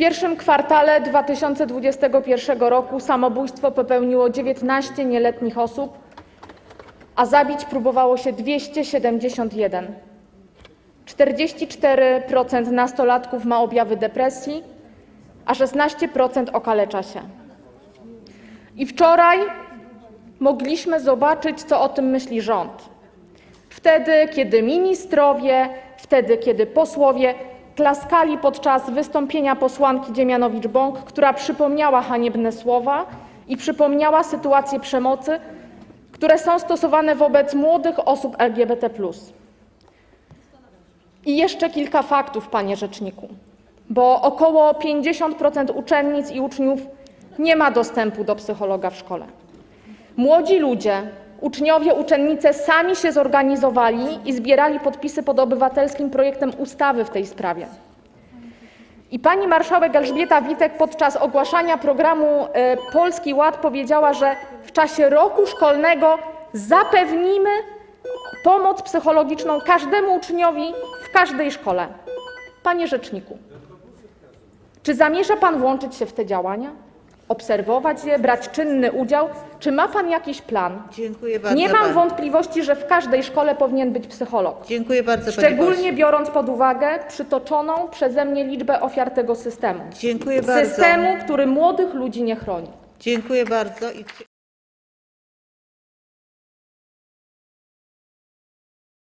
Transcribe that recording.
pierwszym kwartale 2021 roku samobójstwo popełniło 19 nieletnich osób, a zabić próbowało się 271. 44% nastolatków ma objawy depresji, a 16% okalecza się. I wczoraj mogliśmy zobaczyć, co o tym myśli rząd. Wtedy, kiedy ministrowie, wtedy, kiedy posłowie klaskali podczas wystąpienia posłanki Dziemianowicz-Bąk, która przypomniała haniebne słowa i przypomniała sytuację przemocy, które są stosowane wobec młodych osób LGBT. I jeszcze kilka faktów, panie rzeczniku, bo około 50% uczennic i uczniów nie ma dostępu do psychologa w szkole. Młodzi ludzie, uczniowie, uczennice sami się zorganizowali i zbierali podpisy pod obywatelskim projektem ustawy w tej sprawie. I pani marszałek Elżbieta Witek podczas ogłaszania programu e, Polski Ład powiedziała, że w czasie roku szkolnego zapewnimy pomoc psychologiczną każdemu uczniowi w każdej szkole. Panie rzeczniku, czy zamierza pan włączyć się w te działania? Obserwować je, brać czynny udział? Czy ma pan jakiś plan? Dziękuję bardzo. Nie mam pani. wątpliwości, że w każdej szkole powinien być psycholog. Dziękuję bardzo, Szczególnie biorąc pod uwagę przytoczoną przeze mnie liczbę ofiar tego systemu. Dziękuję bardzo. Systemu, który młodych ludzi nie chroni. Dziękuję bardzo.